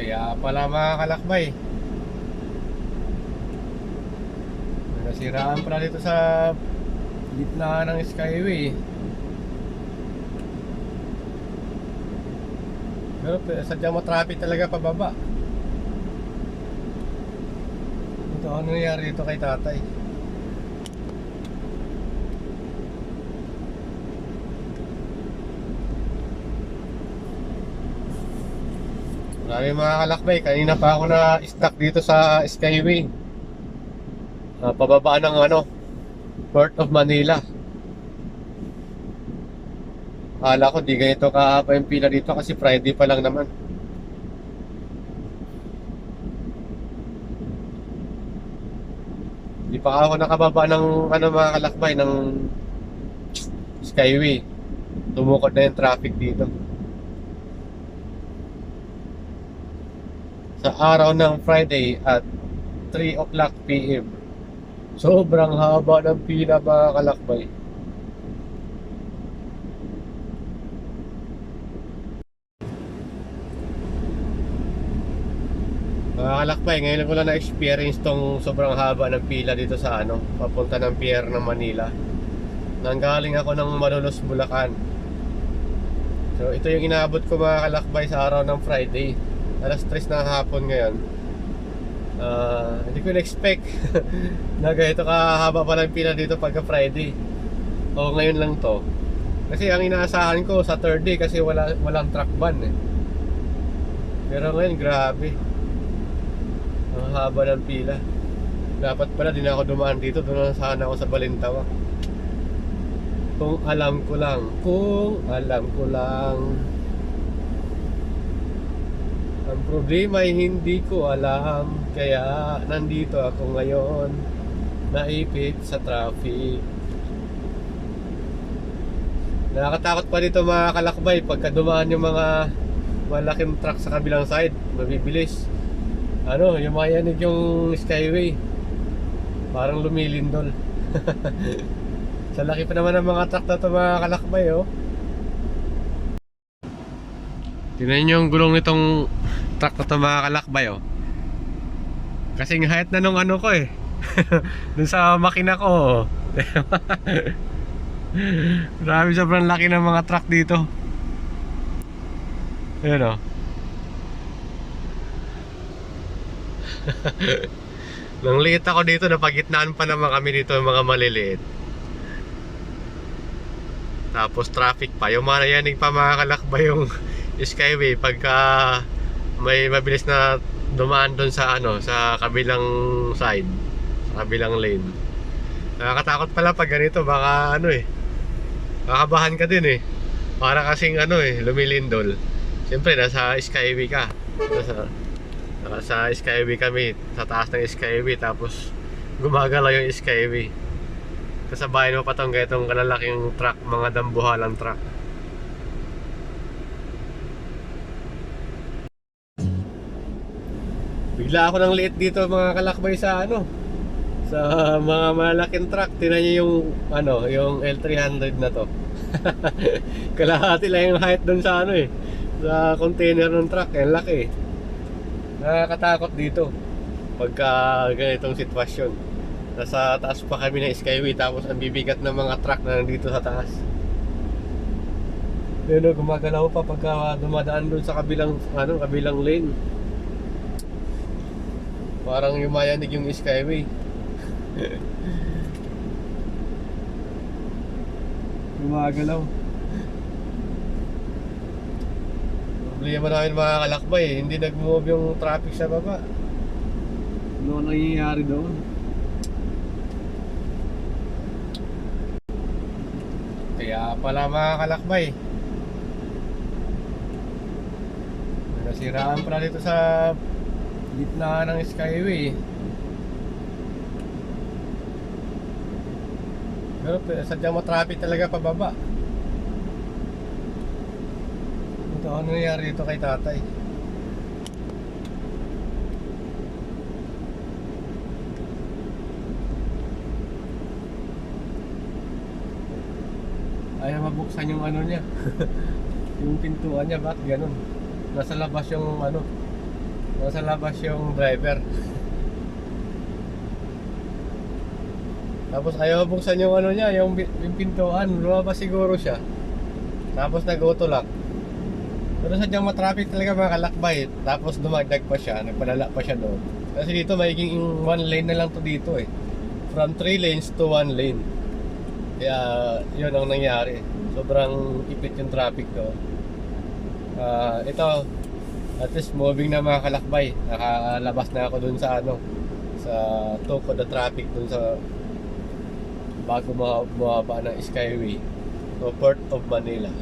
Kaya pala mga kalakbay. Nasiraan pala dito sa gitna ng Skyway. Pero pe- sadyang matraffic talaga pababa. Ito ano nangyari dito kay tatay? Marami mga kalakbay, kanina pa ako na stuck dito sa Skyway. Ah, pababa ng ano, Port of Manila. Akala ko di ganito kahaba yung pila dito kasi Friday pa lang naman. Di pa ako nakababa ng ano mga kalakbay ng Skyway. Tumukod na yung traffic dito. Sa araw ng Friday at 3 o'clock PM. Sobrang haba ng pila mga kalakbay. Mga kalakbay, ngayon ko lang na-experience tong sobrang haba ng pila dito sa ano, papunta ng pier ng Manila. Nanggaling ako ng Malolos, Bulacan. So ito yung inaabot ko mga kalakbay sa araw ng Friday. Alas 3 ng hapon ngayon. Ah, hindi ko na-expect na ganito kahaba pa ng pila dito pagka Friday. O ngayon lang to. Kasi ang inaasahan ko Saturday kasi wala walang truck ban eh. Pero ngayon grabe. Ang haba ng pila. Dapat pala din ako dumaan dito. Doon na sana ako sa Balintawak. Kung alam ko lang. Kung alam ko lang. Ang problema ay hindi ko alam. Kaya nandito ako ngayon. Naipit sa traffic. Nakakatakot pa dito mga kalakbay pagka dumaan yung mga malaking truck sa kabilang side. Mabibilis ano, yung mayanig yung skyway. Parang lumilindol. Sa laki pa naman ng mga truck na ito mga kalakbay, oh. Tingnan nyo yung gulong nitong truck na ito mga kalakbay, oh. Kasing height na nung ano ko eh. Dun sa makina ko, oh. Grabe sobrang laki ng mga truck dito. Ayan, oh. Nang liit ako dito, napagitnaan pa naman kami dito ng mga maliliit. Tapos traffic pa. Yung mga yanig pa mga kalakbay yung skyway pagka may mabilis na dumaan doon sa ano sa kabilang side sa kabilang lane. Nakakatakot pala pag ganito baka ano eh kakabahan ka din eh. Para kasing ano eh lumilindol. Siyempre nasa skyway ka. Nasa Naka sa Skyway kami, sa taas ng Skyway tapos gumagalaw yung Skyway. Kasabayan mo pa tong ganitong kalalaking truck, mga dambuhalang truck. Bigla ako ng liit dito mga kalakbay sa ano sa mga malaking truck. Tingnan niyo yung ano, yung L300 na to. Kalahati lang yung height dun sa ano eh sa container ng truck, eh laki. Eh nakakatakot dito pagka ganitong sitwasyon. Nasa taas pa kami ng skyway tapos ang bibigat ng mga truck na nandito sa taas. Pero gumagalaw pa pagka dumadaan dun sa kabilang ano kabilang lane parang yumayanig yung skyway gumagalaw Problema namin mga kalakbay, eh. hindi nag-move yung traffic sa baba. Ano nangyayari doon? Kaya pala mga kalakbay. Nasiraan pala dito sa gitna ng Skyway. Pero pe- sadyang matraffic talaga pababa. Ito ano nangyari dito kay tatay? Ayaw mabuksan yung ano niya. yung pintuan niya, bakit ganun? Nasa labas yung ano, Nasa labas yung driver. Tapos ayaw buksan yung ano niya, yung, pintuan. Lumabas siguro siya. Tapos nag-autolock. Pero sadyang matraffic talaga mga kalakbay. Tapos dumagdag pa siya, nagpadala pa siya doon. Kasi dito magiging one lane na lang to dito eh. From 3 lanes to 1 lane. Kaya yun ang nangyari. Sobrang ipit yung traffic doon. Ah, ito, at least moving na mga kalakbay. Nakalabas na ako dun sa ano, sa Toko the traffic dun sa bago bumaba ng Skyway. So, Port of Manila.